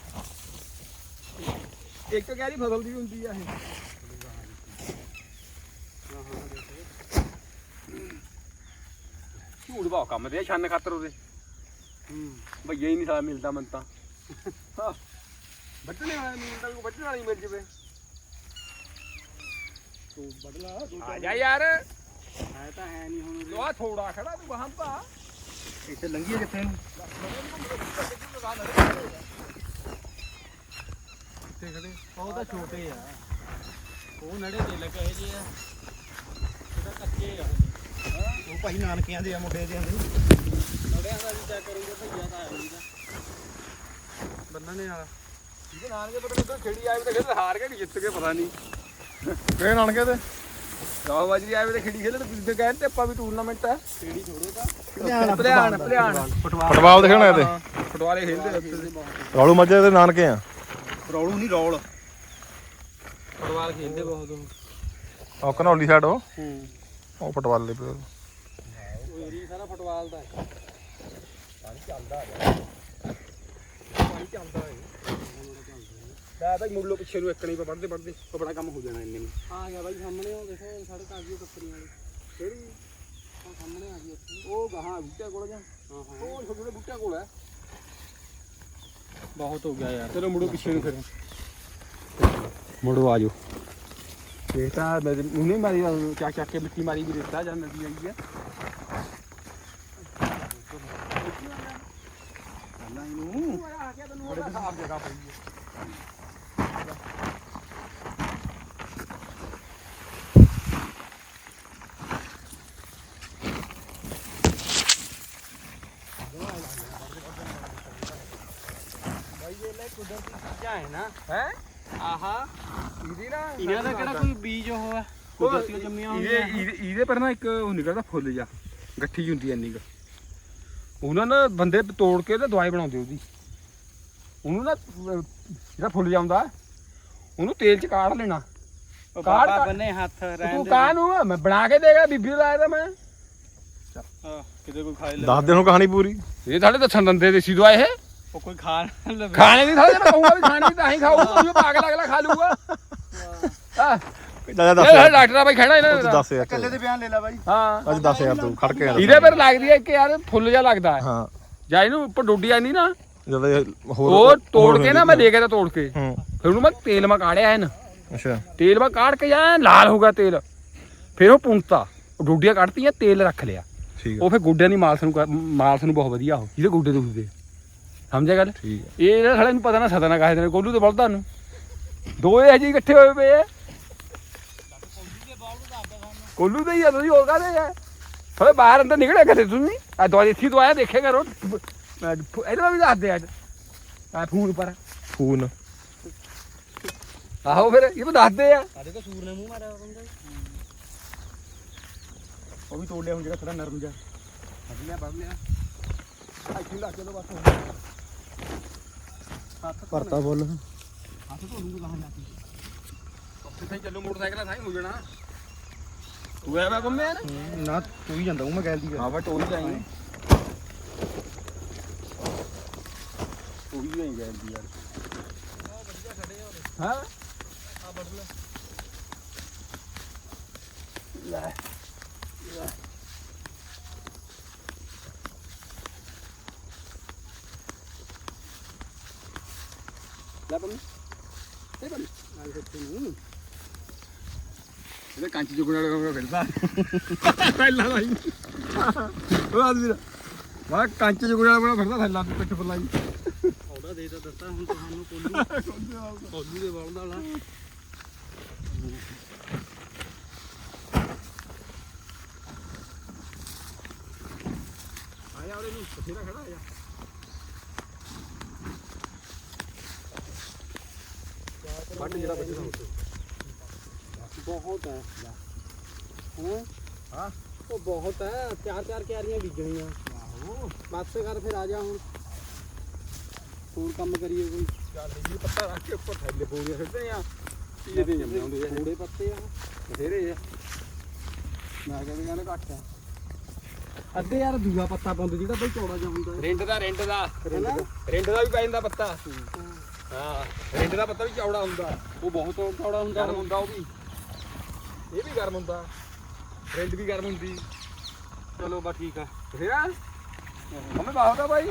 ਇੱਕ ਕੈਰੀ ਫਸਲ ਦੀ ਹੁੰਦੀ ਆ ਇਹ। ਝੂੜ ਬਾਹ ਕੰਮ ਦੇ ਛੰਨ ਖਾਤਰ ਉਹਦੇ। ਭਈਆ ਹੀ ਨਹੀਂ ਸਾਲਾ ਮਿਲਦਾ ਮਨ ਤਾਂ। ਵੱਢਣੇ ਵਾਲਾ ਨਹੀਂ ਮਿਲਦਾ ਕੋਈ ਵਾਲੀ ਮਿਲ ਜਵੇ ਤੂੰ ਬਦਲਾ ਆ ਜਾ ਯਾਰ। ਹੈ ਤਾਂ ਹੈ ਨਹੀਂ ਹੁਣ ਲੋ ਆ ਥੋੜਾ ਖੜਾ ਤੂੰ ਬਾਹਾਂ ਪਾ। ਇੱਥੇ ਲੰਗੀ ਕਿੱਥੇ ਨੂੰ ਉਹ ਤਾਂ ਛੋਟੇ ਆ। ਉਹ ਨੜੇ ਦੇ ਲੱਗੇ ਇਹ ਜੇ ਆ। ਇਹਦਾ ਕੱਚੇ ਆ ਉਹ ਭਾਈ ਨਾਨਕਿਆਂ ਦੇ ਆ ਮੁੰਡੇ ਦੇ ਆਂਦੇ ਨੜਿਆਂ ਦਾ ਵੀ ਚੈੱਕ ਕਰੂੰਗੇ ਭਈਆ ਤਾਂ ਆਇਆ ਨਹੀਂਗਾ ਬੰਨਣੇ ਵਾਲਾ ਇਹਦੇ ਨਾਲ ਦੇ ਪਤਾ ਨਹੀਂ ਖੇੜੀ ਆਏ ਤੇ ਖੇਡ ਹਾਰ ਕੇ ਕਿ ਜਿੱਤ ਕੇ ਪਤਾ ਨਹੀਂ। ਕਿਹੜੇ ਨਾਨਕੇ ਤੇ? ਗਾਹ ਬਾਜੀ ਆਏ ਤੇ ਖੇੜੀ ਖੇਲਣ ਤੁਸੀਂ ਕਹਿੰਦੇ ਤੇ ਆਪਾਂ ਵੀ ਟੂਰਨਾਮੈਂਟ ਹੈ ਕਿਹੜੀ ਛੋੜੋ ਤਾਂ। ਭਲਿਆਣ ਭਲਿਆਣ ਫੁੱਟਬਾਲ। ਦੇਖਣਾ ਇਹਦੇ ਫੁੱਟਬਾਲੇ ਖੇਡਦੇ ਉੱਥੇ ਰੌਲੂ ਮੱਝੇ ਦੇ ਨਾਨਕੇ ਆ। ਰੌਲੂ ਨਹੀਂ ਰੌਲ। ਫੁੱਟਬਾਲ ਖੇਡਦੇ ਬਹੁਤ ਉਹ ਉਹ ਕਨੌਲੀ ਸਾਈਡ ਉਹ? ਹੂੰ। ਉਹ ਫੁੱਟਬਾਲ ਦੇ ਪਏ ਉਹ ਏਰੀਆ ਸਾਰਾ ਫੁੱਟਬਾਲ ਦਾ ਹੈ। ਲੈ ਭਾਈ ਮੁੱਲੋ ਪਿੱਛੇ ਨੂੰ ਇੱਕ ਨਹੀਂ ਪੜਦੇ ਪੜਦੇ ਉਹ ਬੜਾ ਕੰਮ ਹੋ ਜਾਣਾ ਇੰਨੇ ਨੂੰ। ਆ ਗਿਆ ਬਾਈ ਸਾਹਮਣੇ ਉਹ ਦੇਖੋ ਸੜਕ ਆ ਗਈ ਕੱਪੜੀਆਂ ਵਾਲੀ। ਕਿਹੜੀ? ਉਹ ਸਾਹਮਣੇ ਆ ਗਈ ਉੱਥੇ ਉਹ ਗਾਹਾਂ ਬੂਟੇ ਕੋਲ ਜਾਂ? ਹਾਂ ਹਾਂ। ਉਹ ਛੋਟੇ ਛੋਟੇ ਬੂਟਿਆਂ ਕੋਲ ਹੈ। ਬਹੁਤ ਹੋ ਗਿਆ ਯਾਰ। ਚਲੋ ਮੁੜੋ ਪਿੱਛੇ ਨੂੰ ਫਿਰ। ਮੁੜੋ ਆਜੋ ਇਹ ਤਾਂ ਮੇਰੇ ਉਹਨੇ ਮਾਰੀ ਚੱਕ ਚੱਕ ਕੇ ਮਿੱਟੀ ਮਾਰੀ ਵੀ ਦਿੱਤਾ ਜਾਂ ਨਦੀ ਆਈ ਹੈ ਪਹਿਲਾਂ ਇਹਨੂੰ ਆ ਕੇ ਤੈਨੂੰ ਉਹਦਾ ਸਾਫ਼ ਜਗ੍ਹਾ ਪਈ ਹੈ ਚੀਜ਼ਾਂ ਹੈ ਨਾ ਹੈ ਆਹਾ ਇਹਦੀ ਨਾ ਇਹਨਾਂ ਦਾ ਕਿਹੜਾ ਕੋਈ ਬੀਜ ਉਹ ਹੈ ਕੁਦਰਤੀ ਜੰਮੀਆਂ ਇਹਦੇ ਹੋਈਆਂ ਇਹਦੇ- ਇਹਦੇ ਪਰ ਨਾ ਇੱਕ ਉਹ ਨਿਕਲਦਾ ਫੁੱਲ ਜਾ ਗੱਠੀ ਜਿਹੀ ਹੁੰਦੀ ਐ ਇੰਨੀ ਕੁ। ਉਹਨਾਂ ਨੇ ਬੰਦੇ ਤੋੜ ਕੇ ਤੇ ਦਵਾਈ ਬਣਾਉਂਦੇ ਉਹਦੀ। ਉਹਨੂੰ ਨਾ ਅਹ, ਜਿਹੜਾ ਫੁੱਲ ਜਾਂਦਾ ਉਹਨੂੰ ਤੇਲ ਚ ਕਾੜ ਲੈਣਾ। ਉਹ ਕਾੜ- ਬਾਬਾ ਬੰਨੇ ਹੱਥ ਰਹਿਣ ਤੂੰ ਦੇ ਕਾਹਨੂੰ ਮੈਂ ਬਣਾ ਕੇ ਦੇਗਾ ਬੀਬੀ ਨੂੰ ਲਾਇਆ ਤਾਂ ਮੈਂ। ਹਾਂ, ਕਿਤੇ ਕੋਈ ਖਾਏ ਲੈ ਦੱਸ ਦੇ ਨੂੰ ਕਹਾਣੀ ਪੂਰੀ। ਇਹ ਸਾਡੇ ਦੱਸਣ ਦੰਦੇ ਦੇਸੀ ਦਵਾਈ ਇਹ। ਉਹ ਕੋਈ ਖਾ ਨਾ ਲਵੇ ਖਾਣੇ ਦੀ ਥਾਲੇ ਮੈਂ ਕਹੂੰਗਾ ਵੀ ਖਾਣੀ ਦੀ ਤਾਂ ਹੀ ਖਾਊਗਾ ਤੂੰ ਵੀ ਪਾਗਲ ਅਗਲਾ ਖਾ ਲੂਗਾ ਆ ਜਾ ਦੱਸ ਇਹ ਯਾਰ, ਡਾਕਟਰ ਆ ਬਈ ਖੜਾ ਇਹਨਾਂ ਤੂੰ ਦਾ ਦੱਸ ਯਾਰ ਇਕੱਲੇ ਦੇ ਬਿਆਨ ਲੈ ਲੈ ਬਾਈ। ਹਾਂ। ਅੱਜ ਦੱਸ ਯਾਰ ਤੂੰ ਖੜ ਕੇ ਯਾਰ। ਇਹਦੇ ਪਰ ਲੱਗਦੀ ਹੈ ਕਿ ਯਾਰ ਫੁੱਲ ਜਿਹਾ ਲੱਗਦਾ ਹੈ। ਹਾਂ। ਜਾਂ ਇਹਨੂੰ ਉੱਪਰ ਡੋਡੀ ਆਂਦੀ ਨਾ ਜਦੋਂ ਇਹ ਹੋਰ ਉਹ ਤੋੜ ਕੇ ਨਾ ਮੈਂ ਦੇ ਤਾਂ ਤੋੜ ਕੇ। ਹੂੰ। ਫਿਰ ਉਹਨੂੰ ਮੈਂ ਤੇਲ ਮਾ ਕਾੜਿਆ ਐਨ ਅੱਛਾ। ਤੇਲ ਮਾ ਕਾੜ ਕੇ ਜਾਂ ਲਾਲ ਹੋ ਗਿਆ ਤੇਲ। ਫਿਰ ਉਹ ਪੁੰਤਾ ਉਹ ਡੋਡੀਆਂ ਕੱਢਤੀਆਂ ਤੇਲ ਰੱਖ ਲਿਆ। ਠੀਕ ਉਹ ਫਿਰ ਗੋਡਿਆਂ ਦੀ ਮਾਲਸ ਨੂੰ ਕਰ- ਮਾਲਸ ਨੂੰ ਬਹੁਤ ਵਧੀਆ ਉਹ। ਜਿਹਦੇ ਗੋਡੇ ਦੁਖਦੇ। ਸਮਝਿਆ ਗੱਲ? ਠੀਕ ਹੈ ਇਹ ਇਹਦਾ ਸਾਲੇ ਨੂੰ ਪਤਾ ਨਾ ਸਦਾ ਨਾ ਕਾਹਦੇ ਨੇ ਕੋਲੂ ਤੇ ਬਲਦਾ ਨੂੰ ਦੋ ਇਹ ਜੀ ਇਕੱਠੇ ਹੋਏ ਪਏ ਆ। ਕੋਲੂ ਦੇ ਹੀ ਆ ਤੁਸੀਂ ਹੋਰ ਕਾਹਦੇ ਆ? ਥੋੜੇ ਬਾਹਰ ਅੰਦਰ ਨਿਕਲਿਆ ਕਦੇ ਤੁਸੀਂ? ਆ ਦਵਾਈ ਇੱਥੇ ਦਵਾਇਆ ਦੇਖਿਆ ਕਰੋ। ਇਹਦਾ ਵੀ ਦੱਸ ਦੇ ਅੱਜ। ਆ ਫੋਨ ਪਰ ਫੂਨ। ਆਹੋ ਫਿਰ ਇਹ ਵੀ ਦੱਸਦੇ ਆ। ਸਾਡੇ ਕੋ ਸੂਰ ਨੇ ਮੂੰਹ ਮਾਰਿਆ ਬੰਦਾ। ਉਹ ਵੀ ਤੋੜ ਲਿਆ ਹੁਣ ਜਿਹੜਾ ਥੋੜਾ ਨਰਮ ਜਾ ਫੜ ਲਿਆ ਫੜ ਲਿਆ। ਇੱਥੇ ਲਾ ਕੇ ਲੋ ਬਸ। ਭਰਤਾ ਬੋਲ। ਹੱਥ ਧੋ ਲੂੰਗਾ ਲਾਹਾਂ ਜਾ ਕੇ। ਉੱਥੇ ਚੱਲੋ ਮੋਟਰਸਾਈਕਲ ਸਾਈ ਹੋ ਜਾਣਾ। ਤੂੰ ਮੈਂ ਬੰਮੇ ਯਾਰ ਨਾ? ਤੂੰ ਹੀ ਜਾਂਦਾ ਹੂੰ ਮੈਂ ਗੈਲ। ਦੀ ਹਾਂ ਬਟ ਉਹੀ ਜਾਈ। ਉਹੀ ਜਾਈ ਜਾਂਦੀ ਯਾਰ। ਹਾਂ? ਲੈ ਬੰਮੇ ਇਹ ਬੰਮੇ ਨਾਲ ਇੱਥੇ ਨੂੰ। ਇਹਦੇ ਕੰਚ ਚੁਗਣ ਵਾਲੇ ਕੋਲ ਫਿਰਦਾ। ਪਹਿਲਾਂ ਲਾਈ। ਉਹ ਆਦਮੀ ਦਾ ਮੈਂ ਕੰਚ ਚੁਗਣ ਵਾਲੇ ਕੋਲ ਫਿਰਦਾ ਥੱਲਾ ਤੇ ਪਿੱਠ ਫਲਾਈ ਉਹਦਾ ਦੇ ਤਾਂ ਦਿੱਤਾ ਹੁਣ ਤੁਹਾਨੂੰ ਕੋਲੂ ਕੋਲੂ ਦੇ ਵਾਲ ਦਾ ਲਾ। ਆਇਆ ਉਹਨੇ ਨੂੰ ਬਥੇਰਾ ਖੜਾ ਆਇਆ ਵੱਟ ਜਿਹੜਾ ਬੱਚਾ ਬਹੁਤ ਹੈ। ਹਾਂ? ਹਾਂ। ਉਹ ਬਹੁਤ ਹੈ। ਚਾਰ ਚਾਰ ਕਿਆਰੀਆਂ ਬੀਜਣੀਆਂ। ਆਹੋ। ਬਸ ਕਰ ਫਿਰ ਆ ਜਾ ਹੁਣ। ਹੋਰ ਕੰਮ ਕਰੀਏ ਕੋਈ? ਚੱਲ ਇਹ ਪੱਤਾ ਰੱਖ ਕੇ ਉੱਪਰ ਥੱਲੇ ਪੂਰੀਆਂ ਸਿੱਟਦੇ ਆ ਇਹ ਦੇ ਜਾਂਦੇ ਹੁੰਦੇ ਆ। ਥੋੜੇ ਪੱਤੇ ਆ। ਬਥੇਰੇ ਆ। ਮੈਂ ਕਹਿੰਦਾ ਕਹਿੰਦਾ ਘੱਟ ਆ। ਅੱਧੇ ਯਾਰ ਦੂਆ ਪੱਤਾ ਪਾਉਂਦੇ ਜਿਹੜਾ ਬਈ ਚੌੜਾ ਜਿਹਾ ਹੁੰਦਾ। ਹੈ ਰਿੰਡ ਦਾ। ਰਿੰਡ ਦਾ? ਰਿੰਡ ਦਾ ਵੀ ਪੈ ਜਾਂਦਾ ਪੱਤਾ। ਹਾਂ। ਰਿੰਡ ਦਾ ਪੱਤਾ ਵੀ ਚੌੜਾ ਹੁੰਦਾ। ਉਹ ਬਹੁਤ ਚੌੜਾ ਹੁੰਦਾ। ਗਰਮ ਹੁੰਦਾ ਉਹ ਵੀ। ਇਹ ਵੀ ਗਰਮ ਹੁੰਦਾ। ਰਿੰਡ ਵੀ ਗਰਮ ਹੁੰਦੀ। ਚਲੋ ਬਾ ਠੀਕ ਆ। ਬਥੇਰਾ ਹਮੇ ਬਾਹਰ ਦਾ ਭਾਈ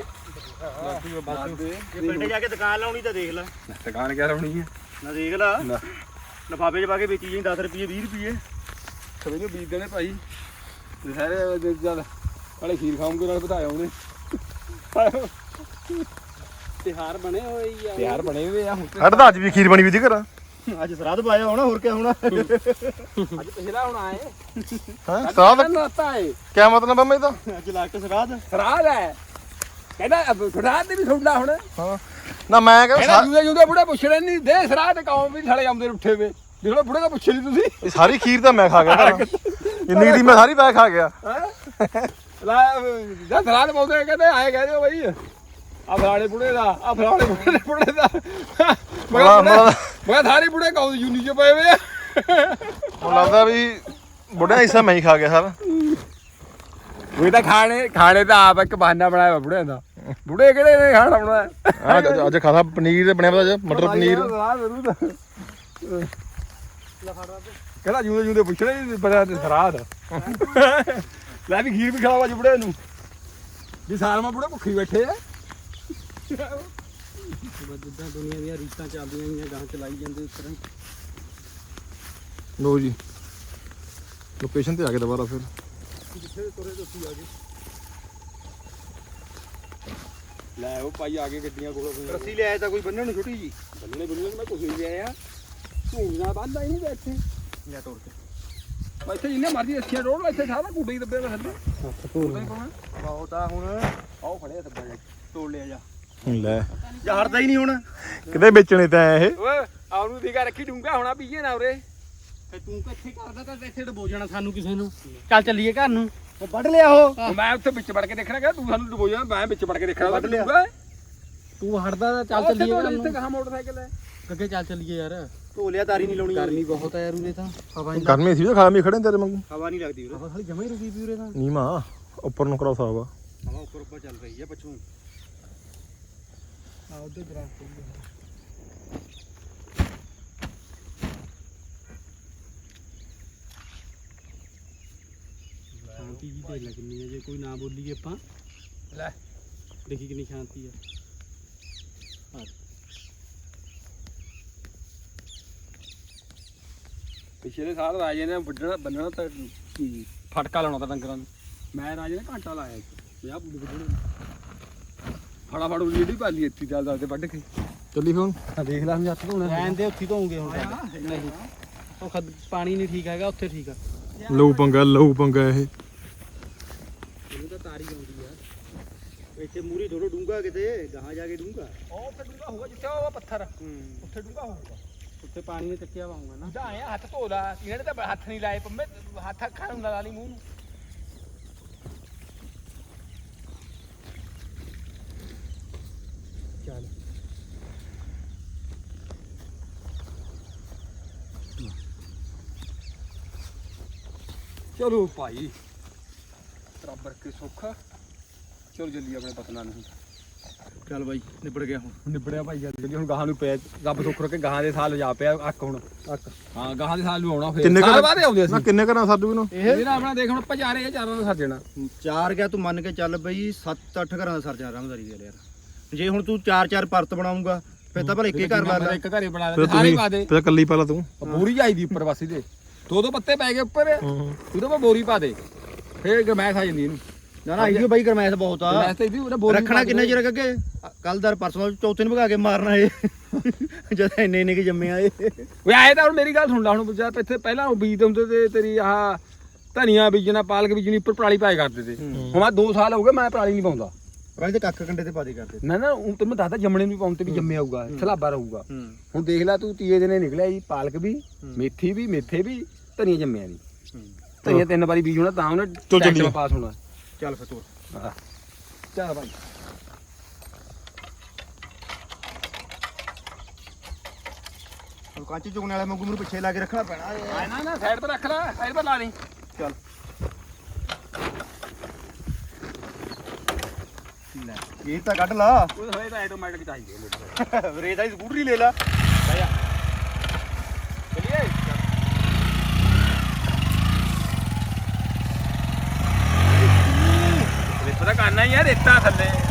ਜੇ ਪਿੰਡ ਜਾ ਕੇ ਦੁਕਾਨ ਲਾਉਣੀ ਤਾਂ ਦੇਖ ਲੈ। ਦੁਕਾਨ ਕਿਆ ਲਾਉਣੀ ਹੈ ਨਾ ਦੇਖ ਲੈ। ਨਾ। ਲਫਾਫੇ 'ਚ ਪਾ ਕੇ ਵੇਚੀ ਜਾਈ 10 ਰੁਪਏ 20 ਰੁਪਏ ਸਭ ਨੂੰ ਬੀਜ ਦੇਣੇ ਭਾਈ। ਤੇ ਸਾਰੇ ਜਦ ਜਦ ਵਾਲੇ ਖੀਰ ਖਾਉਂਗੇ ਨਾਲ ਵਧਾਇਆ ਉਹਨੇ। ਤਿਹਾਰ ਬਣੇ ਹੋਏ ਆ। ਤਿਆਰ ਬਣੇ ਹੋਏ ਆ ਤਾਂ। ਅੱਜ ਵੀ ਖੀਰ ਬਣੀ ਵੀ ਦੀ ਘਰ। ਅੱਜ ਸਰਾਧ ਪਾਇਆ ਹੋਣਾ ਹੋਰ ਕਿਆ ਹੋਣਾ? ਅੱਜ ਪਿਛਲਾ ਹੁਣ ਆਏ ਹਾਂ? ਸਾਹ ਨਾਤਾ ਹੈ। ਕੀ ਮਤਲਬ ਬੰਮੇ ਦਾ ਅੱਜ ਲਾਸਟ ਸਰਾਧ ਸਰਾਧ ਹੈ। ਕਹਿੰਦਾ ਸਰਾਧ ਤੇ ਵੀ ਸੁਣਦਾ ਹੁਣ। ਹਾਂ। ਨਾ ਮੈਂ ਕਹਿੰਦਾ ਜੂਦੇ ਜੂਦੇ ਬੁੜੇ ਪੁੱਛਣੇ ਨਹੀਂ ਦੇ ਸਰਾਧ ਤੇ ਕੌਮ ਵੀ ਥਲੇ ਆਉਂਦੇ ਉੱਠੇ ਵੇ। ਦੇਖ ਬੁੜੇ ਦਾ ਪੁੱਛੇ ਨਹੀਂ ਤੁਸੀਂ। ਇਹ ਸਾਰੀ ਖੀਰ ਤਾਂ ਮੈਂ ਖਾ ਗਿਆ ਇੰਨੀ ਦੀ ਮੈਂ ਸਾਰੀ ਪੈ ਖਾ ਗਿਆ। ਹੈਂ? ਲੈ ਜਦ ਸਰਾਧ ਪਾਉਂਦੇ ਕਹਿੰਦੇ ਆਏ ਕਹਿੰਦੇ ਬਈ। ਆ ਫਲਾਣੇ ਬੁੜੇ ਦਾ ਆ ਫਲਾਣੇ ਬੁੜੇ ਦੇ ਬੁੜੇ ਦਾ। ਮੈਂ ਬੜਾ- ਕਿਹਾ ਬੜਾ- ਮੈਂ ਕਿਹਾ ਸਾਰੇ ਬੁੜੇ ਕੌਣ ਯੂਨੀ ਚ ਪਏ ਵੇ ਆ? ਹੁਣ ਲੱਗਦਾ ਵੀ ਬੁੱਢਾ ਹਿੱਸਾ ਮੈਂ ਹੀ ਖਾ ਗਿਆ ਸਾਰਾ। ਉਹ ਤਾਂ ਖਾਣੇ ਖਾਣੇ ਤਾਂ ਆਪ ਇੱਕ ਬਹਾਨਾ ਬਣਾਇਆ ਵਾ ਬੁੜਿਆਂ ਦਾ। ਬੁੜੇ ਕਿਹੜੇ ਨੇ ਖਾਣਾ ਬਣਾਇਆ? ਅੱਜ ਅੱਜ ਖਾਦਾ ਪਨੀਰ ਬਣਿਆ ਪਤਾ ਅੱਜ ਮਟਰ ਪਨੀਰ। ਕਹਿੰਦਾ ਜੂਦੇ ਜੂਦੇ ਪੁੱਛਣਾ ਨਹੀਂ ਬੜਾ ਤੇ ਸਰਾਧ। ਲੈ ਵੀ ਖੀਰ ਵੀ ਖਿਲਾਵਾ ਜੀ ਬੁੜੇ ਨੂੰ। ਵੀ ਸਾਲ ਮਾ ਬੁੜੇ ਭੁੱਖੀ ਬੈਠੇ ਆ। ਜਿੱਦਾਂ ਦੁਨੀਆ ਦੀਆਂ ਰੀਤਾਂ ਚੱਲਦੀਆਂ ਗਈਆਂ ਗਾਂ ਚਲਾਈ ਜਾਂਦੇ ਉਸ ਤਰ੍ਹਾਂ ਹੀ। ਲੋ ਜੀ। ਲੋਕੇਸ਼ਨ ਤੇ ਆ ਕੇ ਦੁਬਾਰਾ ਫਿਰ। ਲੈ ਉਹ ਭਾਈ ਆ ਗਏ ਗੱਡੀਆਂ ਕੋਲ ਰੱਸੀ ਲਿਆਇਆ ਤਾਂ ਕੋਈ ਬੰਨਣ ਨੂੰ ਛੋਟੀ ਜੀ। ਬੰਨੇ ਬੰਨੇ ਮੈਂ ਕੁਝ ਨਹੀਂ ਆਇਆ। ਝੂਠ ਨਾਲ ਬੰਦਾ ਹੀ ਨਹੀਂ ਬੈਠੇ ਲਿਆ ਤੋੜ ਕੇ। ਇੱਥੇ ਜਿੰਨੇ ਮਰਜ਼ੀ ਅੱਛੀਆਂ ਰੋਡ ਇੱਥੇ ਸਾਰਾ ਕੁੱਡੇ ਹੀ ਦੱਬੇ ਹੋਏ ਥੱਲੇ। ਕੁੱਡਾ ਹੀ ਪਾਉਣਾ ਬਹੁਤ ਆ ਹੁਣ ਆਓ ਫੜਿਆ ਦੱਬਾ ਜਾ ਤੋੜ ਲਿਆ ਜਾ। ਲੈ। ਜਾਂ ਹਟਦਾ ਹੀ ਨਹੀਂ ਹੁਣ। ਕਿਤੇ ਵੇਚਣੇ ਤਾਂ ਇਹ। ਓਏ ਆਉਨੂੰ ਦੀਗਾ ਰੱਖੀ ਡੂੰਗਾ ਹੋਣਾ ਪੀਏ ਨਾ ਉਰੇ। ਫੇ ਤੂੰ ਕਿੱਥੇ ਕਰਦਾ ਤਾਂ ਇੱਥੇ ਡਬੋ ਜਾਣਾ ਸਾਨੂੰ ਕਿਸੇ ਨੂੰ। ਚੱਲ ਚੱਲੀਏ ਘਰ ਨੂੰ। ਉਹ ਵੱਢ ਲਿਆ ਉਹ। ਮੈਂ ਉੱਥੇ ਵਿੱਚ ਵੜ ਕੇ ਦੇਖਣਾ ਕਿ ਤੂੰ ਸਾਨੂੰ ਡੁਬੋ ਜਾ ਮੈਂ ਵਿੱਚ ਵੜ ਕੇ ਦੇਖਣਾ ਵੱਢ ਲਿਆ। ਤੂੰ ਹਟਦਾ ਤਾਂ ਚੱਲ ਚੱਲੀਏ ਘਰ ਨੂੰ। ਕਹਾ ਮੋਟਰਸਾਈਕਲ ਹੈ? ਅੱਗੇ ਚੱਲ ਚੱਲੀਏ ਯਾਰ। ਧੋ ਲਿਆ ਤਾਰੀ ਨਹੀਂ ਲਾਉਣੀ। ਗਰਮੀ ਬਹੁਤ ਆ ਯਾਰ ਉਰੇ ਤਾਂ। ਹਵਾ ਨਹੀਂ ਗਰਮੀ ਸੀ ਖਾ ਮੀ ਖੜੇ ਤੇਰੇ ਵਾਂਗੂ। ਹਵਾ ਨਹੀਂ ਲੱਗਦੀ ਉਰੇ। ਹਵਾ ਸਾਲੀ ਜਮਾ ਹੀ ਰੁਕੀ ਪਈ ਉਰੇ ਤਾਂ। ਨੀਮਾ ਉੱਪਰ ਨੂੰ ਕਰਾਉ ਸਾਵਾ ਹਵਾ ਉੱਪਰ ਉੱਪਰ ਚੱਲ ਰਹੀ ਹੈ ਪਛੂ। ਆ ਉਧਰ ਦਰਖਤ ਸ਼ਾਂਤੀ ਜੀ ਤੇ ਲੱਗਣੀ ਹੈ। ਜੇ ਕੋਈ ਨਾ ਬੋਲੀਏ ਆਪਾਂ। ਲੈ। ਦੇਖੀ ਕਿੰਨੀ ਸ਼ਾਂਤੀ ਆ। ਪਿਛਲੇ ਸਾਲ ਰਾਜੇ ਨੇ ਵੱਢਣਾ ਬੰਨਣਾ ਤਾਂ ਫਟਕਾ ਲਾਉਣਾ ਤਾਂ ਡੰਗਰਾਂ ਨੂੰ। ਮੈਂ ਰਾਜੇ ਨੇ ਘੰਟਾ ਲਾਇਆ ਇੱਕ। 50 ਪੂਰੀ ਵੱਢਣੇ। ਨੂੰ ਫਟਾਫਟ ਉਹ ਜਿਹੜੀ ਪਾਲੀ ਇੱਥੇ ਚੱਲ ਦੱਸਦੇ ਵੱਢ ਕੇ। ਚੱਲੀ ਫੋਨ ਆ ਦੇਖ ਲੈ ਹਮ ਜੱਤ ਧੋਣਾ ਰਹਿਣ ਦੇ ਉੱਥੇ ਧੋਉਂਗੇ ਹੁਣ। ਤਾਂ। ਨਹੀਂ। ਉਹ ਖਦ ਪਾਣੀ ਨਹੀਂ ਠੀਕ ਹੈਗਾ ਉੱਥੇ ਠੀਕ ਆ। ਲਊ ਪੰਗਾ ਲਊ ਪੰਗਾ ਇਹ। ਇਹਨੂੰ ਤਾਂ ਤਾਰੀ ਆਉਂਦੀ ਆ। ਇੱਥੇ ਮੂਰੀ ਥੋੜੋ ਡੂੰਗਾ ਕਿਤੇ ਗਾਹਾਂ ਜਾ ਕੇ ਡੂੰਗਾ ਉਹ ਉੱਥੇ ਡੂੰਗਾ ਹੋਊਗਾ ਜਿੱਥੇ ਉਹ ਪੱਥਰ। ਹੂੰ। ਉੱਥੇ ਡੂੰਗਾ ਹੋਊਗਾ। ਉੱਥੇ ਪਾਣੀ ਨੇ ਚੱਕਿਆ ਵਾਉਂਗਾ ਨਾ। ਜਾਂ ਆਇਆ ਹੱਥ ਧੋ ਲਾ ਇਹਨਾਂ ਨੇ ਤਾਂ ਹੱਥ ਨਹੀਂ ਲਾਏ ਪੰਮੇ ਹੱਥ ਅੱਖਾਂ ਨੂੰ ਲਾ ਲਈ ਮੂੰਹ ਨੂੰ। ਚਲੋ ਭਾਈ। ਰੱਬਰ ਕੇ ਸੁੱਖ। ਚਲੋ ਜਲਦੀ ਆਪਣੇ ਪਤਨਾ ਨੂੰ ਚੱਲ ਬਾਈ ਨਿਬੜ ਗਿਆ ਹੁਣ। ਨਿਬੜਿਆ ਭਾਈ ਜਲਦੀ ਹੁਣ ਗਾਹਾਂ ਨੂੰ ਪਿਆ ਰੱਬ ਸੁੱਖ ਰੱਖੇ ਗਾਹਾਂ ਦੇ ਸਾਲ ਜਾ ਪਿਆ ਅੱਕ ਹੁਣ ਅੱਕ। ਹਾਂ ਗਾਹਾਂ ਦੇ ਸਾਲ ਨੂੰ ਆਉਣਾ ਫੇਰ। ਕਿੰਨੇ ਘਰ- ਬਾਅਦ ਆਉਂਦੇ ਨਾ ਅਸੀਂ ਕਿੰਨੇ ਘਰਾਂ ਸਾਧੂ ਨੂੰ ਇਹ? ਨਾ ਆਪਣਾ ਦੇਖ ਹੁਣ ਪਜਾਰੇ ਆ ਚਾਰਾਂ ਦਾ ਸਰਜਣਾ ਚਾਰ ਗਿਆ ਤੂੰ ਮੰਨ ਕੇ ਚੱਲ ਬਈ 7-8 ਘਰਾਂ ਦਾ ਸਰਜਾ ਆਰਾਮਦਾਰੀ ਦੇ ਯਾਰ। ਜੇ ਹੁਣ ਤੂੰ ਚਾਰ ਚਾਰ ਪਰਤ ਬਣਾਉਂਗਾ ਫਿਰ ਤਾਂ ਭਲਾ ਇੱਕੇ ਘਰ ਲਾ ਲਾ। ਇੱਕ ਘਰੇ ਬਣਾ ਲੈ ਸਾਰੇ ਪਾ ਦੇ। ਫਿਰ ਕੱਲੀ ਪਾ ਲਾ ਤੂੰ। ਬੋਰੀ ਚਾਹੀਦੀ ਉੱਪਰ ਬਸ ਇਹਦੇ। ਦੋ ਦੋ ਪੱਤੇ ਪੈ ਗਏ ਉੱਪਰ। ਹੂੰ ਉਹਦੇ ਪਾ ਬੋਰੀ ਪਾ ਦੇ। ਫੇਰ ਗਮੈਸ ਆ ਜਾਂਦੀ ਇਹਨੂੰ। ਨਾ ਨਾ ਇਹ ਬਾਈ ਗਰਮੈਸ਼ ਬਹੁਤ ਆ। ਗਮੈਸ ਤੇ ਇਹਦੀ ਉਹਨੇ ਬੋਰੀ ਰੱਖਣਾ ਕਿੰਨੇ ਚਿਰ ਅੱਗੇ? ਕੱਲ ਦਰ ਪਰਸੋਂ ਚੌਥੇ ਨੂੰ ਭਗਾ ਕੇ ਮਾਰਨਾ ਏ ਜਦ ਇੰਨੇ ਇੰਨੇ ਕਿ ਜੰਮੇ ਆਏ ਓਏ ਆਏ ਤਾਂ ਹੁਣ ਮੇਰੀ ਗੱਲ ਸੁਣ ਲੈ ਹੁਣ ਜਦ ਇੱਥੇ ਪਹਿਲਾਂ ਉਹ ਬੀਜ ਹੁੰਦੇ ਤੇ ਤੇਰੀ ਆਹ ਧਨੀਆ ਬੀਜਣਾ ਪਾਲਕ ਬੀਜਣੀ ਉੱਪਰ ਪਰਾਲੀ ਪਾਏ ਕਰਦੇ ਤੇ। ਹੁਣ ਆ 2 ਸਾਲ ਹੋ ਗਏ ਮੈਂ ਪਰਾਲੀ ਨਹੀਂ ਪਾਉਂਦਾ। ਰਾਜ ਦੇ ਕੱਖ ਕੰਡੇ ਤੇ ਪਾ ਦੇ ਕਰਦੇ। ਨਾ ਨਾ ਹੁਣ ਤੈਨੂੰ ਦੱਸਦਾ ਜੰਮਣੇ ਨੂੰ ਪਾਉਣ ਤੇ ਵੀ ਜੰਮਿਆ ਹੋਊਗਾ ਸਲਾਬਾ ਰਹੂਗਾ। ਹੁਣ ਦੇਖ ਲੈ ਤੂੰ ਤੀਏ ਦਿਨੇ ਨਿਕਲਿਆ ਜੀ ਪਾਲਕ ਵੀ ਮੇਥੀ ਵੀ ਮੇਥੇ ਵੀ। ਧਨੀਆ ਜੰਮਿਆ ਨਹੀਂ। ਧਨੀਆ ਤਿੰਨ ਵਾਰੀ ਬੀਜ ਹੋਣਾ ਤਾਂ ਉਹਨੇ ਚੱਲ ਟੈਸਟ ਚੱਲੀਏ। ਪਾਸ ਹੋਣਾ। ਚੱਲ ਫਿਰ ਤੋਰ। ਚੱਲ ਭਾਈ ਹੁਣ ਕਾਂਚੀ ਚੁਗਣ ਵਾਲੇ ਮੰਗੂ ਮੈਨੂੰ ਪਿੱਛੇ ਲਾ ਕੇ ਰੱਖਣਾ ਪੈਣਾ ਏ ਨਾ ਨਾ ਸਾਈਡ 'ਤੇ ਰੱਖ ਲੈ ਸਾਈਡ 'ਤੇ ਲਾ ਲਈ। ਚੱਲ। ਲੈ ਇਹ ਤਾਂ ਕੱਢ ਲਾ। ਉਹ ਹੋਏ ਤਾਂ ਆਟੋਮੈਟਿਕ ਚਾਹੀਦੇ ਰੇਸ ਵਾਲੀ ਸਕੂਟਰੀ ਲੈ ਲਾ। ਚਲਿਏ ਰਿਪ ਰੇਤਾ ਥੱਲੇ।